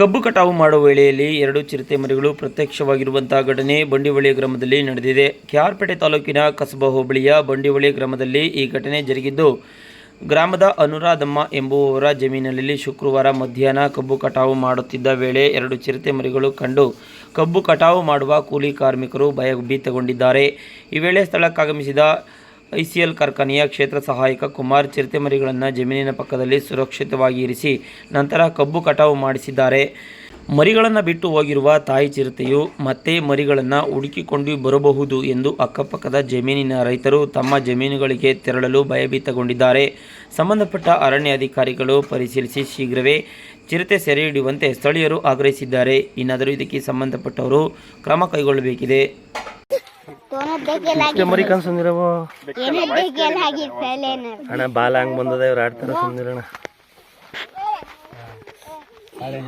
ಕಬ್ಬು ಕಟಾವು ಮಾಡುವ ವೇಳೆಯಲ್ಲಿ ಎರಡು ಚಿರತೆ ಮರಿಗಳು ಪ್ರತ್ಯಕ್ಷವಾಗಿರುವಂತಹ ಘಟನೆ ಬಂಡಿವಳಿ ಗ್ರಾಮದಲ್ಲಿ ನಡೆದಿದೆ. ಕ್ಯಾರ್ಪೇಟೆ ತಾಲೂಕಿನ ಕಸಬಾ ಹೋಬಳಿಯ ಬಂಡಿವಳಿ ಗ್ರಾಮದಲ್ಲಿ ಈ ಘಟನೆ ಜರುಗಿದ್ದು, ಗ್ರಾಮದ ಅನುರಾಧಮ್ಮ ಎಂಬುವವರ ಜಮೀನಿನಲ್ಲಿ ಶುಕ್ರವಾರ ಮಧ್ಯಾಹ್ನ ಕಬ್ಬು ಕಟಾವು ಮಾಡುತ್ತಿದ್ದ ವೇಳೆ ಎರಡು ಚಿರತೆ ಮರಿಗಳು ಕಂಡು ಕಬ್ಬು ಕಟಾವು ಮಾಡುವ ಕೂಲಿ ಕಾರ್ಮಿಕರು ಭಯಭೀತಗೊಂಡಿದ್ದಾರೆ. ಈ ವೇಳೆ ಸ್ಥಳಕ್ಕಾಗಮಿಸಿದ ಐಸಿಎಲ್ ಕಾರ್ಖಾನೆಯ ಕ್ಷೇತ್ರ ಸಹಾಯಕ ಕುಮಾರ್ ಚಿರತೆ ಮರಿಗಳನ್ನು ಜಮೀನಿನ ಪಕ್ಕದಲ್ಲಿ ಸುರಕ್ಷಿತವಾಗಿ ಇರಿಸಿ ನಂತರ ಕಬ್ಬು ಕಟಾವು ಮಾಡಿಸಿದ್ದಾರೆ. ಮರಿಗಳನ್ನು ಬಿಟ್ಟು ಹೋಗಿರುವ ತಾಯಿ ಚಿರತೆಯು ಮತ್ತೆ ಮರಿಗಳನ್ನು ಹುಡುಕಿಕೊಂಡು ಬರಬಹುದು ಎಂದು ಅಕ್ಕಪಕ್ಕದ ಜಮೀನಿನ ರೈತರು ತಮ್ಮ ಜಮೀನುಗಳಿಗೆ ತೆರಳಲು ಭಯಭೀತಗೊಂಡಿದ್ದಾರೆ. ಸಂಬಂಧಪಟ್ಟ ಅರಣ್ಯ ಅಧಿಕಾರಿಗಳು ಪರಿಶೀಲಿಸಿ ಶೀಘ್ರವೇ ಚಿರತೆ ಸೆರೆ ಹಿಡಿಯುವಂತೆ ಸ್ಥಳೀಯರು ಆಗ್ರಹಿಸಿದ್ದಾರೆ. ಇನ್ನಾದರೂ ಇದಕ್ಕೆ ಸಂಬಂಧಪಟ್ಟವರು ಕ್ರಮ ಕೈಗೊಳ್ಳಬೇಕಿದೆ. ತೋನ ಮರಿ ಕನ್ ಸಂದಿರವ ಅಣ್ಣ ಬಾಲ ಹಂಗ್ ಬಂದದ ಇವ್ರು ಆಡ್ತಾರ ಸಂದಿರಣ ಅಣ್ಣ